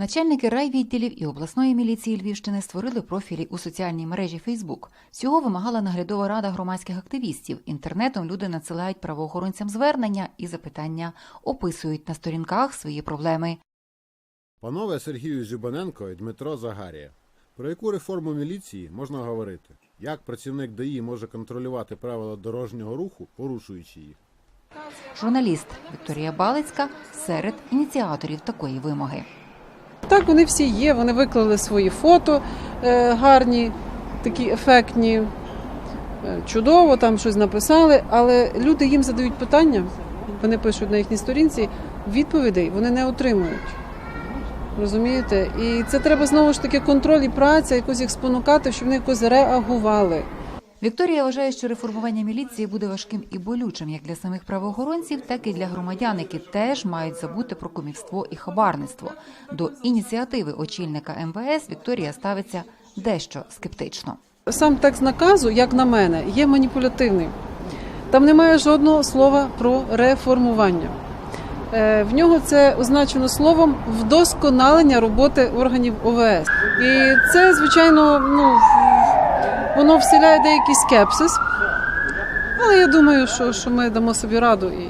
Начальники райвідділів і обласної міліції Львівщини створили профілі у соціальній мережі Фейсбук. Цього вимагала наглядова рада громадських активістів. Інтернетом люди надсилають правоохоронцям звернення і запитання, описують на сторінках свої проблеми. Панове Сергію Зюбаненко і Дмитро Загарія. Про яку реформу міліції можна говорити? Як працівник ДАІ може контролювати правила дорожнього руху, порушуючи їх? Журналіст Вікторія Балицька серед ініціаторів такої вимоги. Так, вони всі є, вони виклали свої фото е, гарні, такі ефектні, е, чудово, там щось написали, але люди їм задають питання, вони пишуть на їхній сторінці, відповідей вони не отримують. Розумієте? І це треба знову ж таки контроль і праця, якось їх спонукати, щоб вони якось реагували. Вікторія вважає, що реформування міліції буде важким і болючим як для самих правоохоронців, так і для громадян, які теж мають забути про кумівство і хабарництво. До ініціативи очільника МВС Вікторія ставиться дещо скептично. Сам текст наказу, як на мене, є маніпулятивний. Там немає жодного слова про реформування. Е, В нього це означено словом вдосконалення роботи органів ОВС. І це, звичайно, ну, воно вселяє деякий скепсис. Але я думаю, що, що ми дамо собі раду і,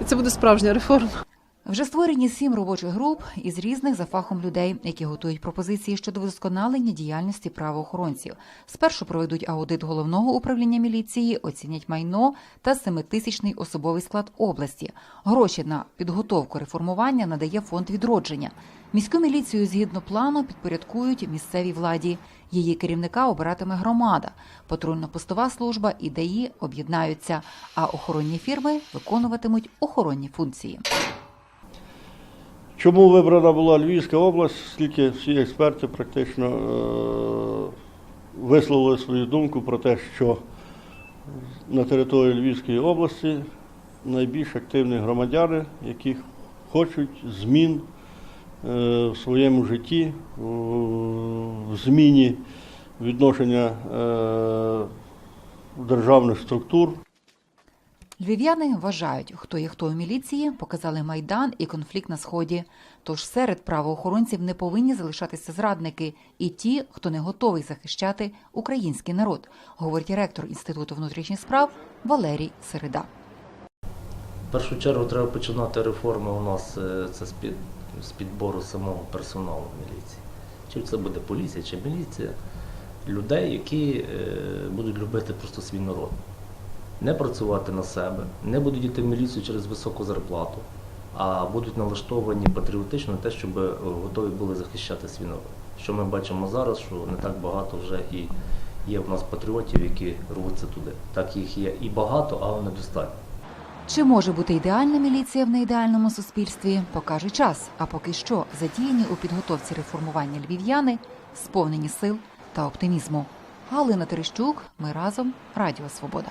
і це буде справжня реформа. Вже створені сім робочих груп із різних за фахом людей, які готують пропозиції щодо вдосконалення діяльності правоохоронців. Спершу проведуть аудит головного управління міліції, оцінять майно та семитисячний особовий склад області. Гроші на підготовку реформування надає фонд відродження. Міську міліцію згідно плану підпорядкують місцевій владі. Її керівника обиратиме громада. Патрульно-постова служба і ДАІ об'єднаються, а охоронні фірми виконуватимуть охоронні функції. Чому вибрана була Львівська область, оскільки всі експерти практично е, висловили свою думку про те, що на території Львівської області найбільш активні громадяни, які хочуть змін е, в своєму житті, в зміні відношення е, державних структур. Львів'яни вважають, хто є хто у міліції, показали майдан і конфлікт на сході. Тож серед правоохоронців не повинні залишатися зрадники і ті, хто не готовий захищати український народ, говорить ректор інституту внутрішніх справ Валерій Середа. В першу чергу треба починати реформи у нас е, це з, під, з підбору самого персоналу міліції. Чи це буде поліція, чи міліція, людей, які е, будуть любити просто свій народ. Не працювати на себе, не будуть йти в міліцію через високу зарплату, а будуть налаштовані патріотично на те, щоб е, готові були захищати свій народ. Що ми бачимо зараз, що не так багато вже і є в нас патріотів, які рвуться туди. Так їх є і багато, але недостатньо. Чи може бути ідеальна міліція в неідеальному суспільстві, покаже час. А поки що задіяні у підготовці реформування львів'яни, сповнені сил та оптимізму. Галина Терещук, ми разом, Радіо Свобода.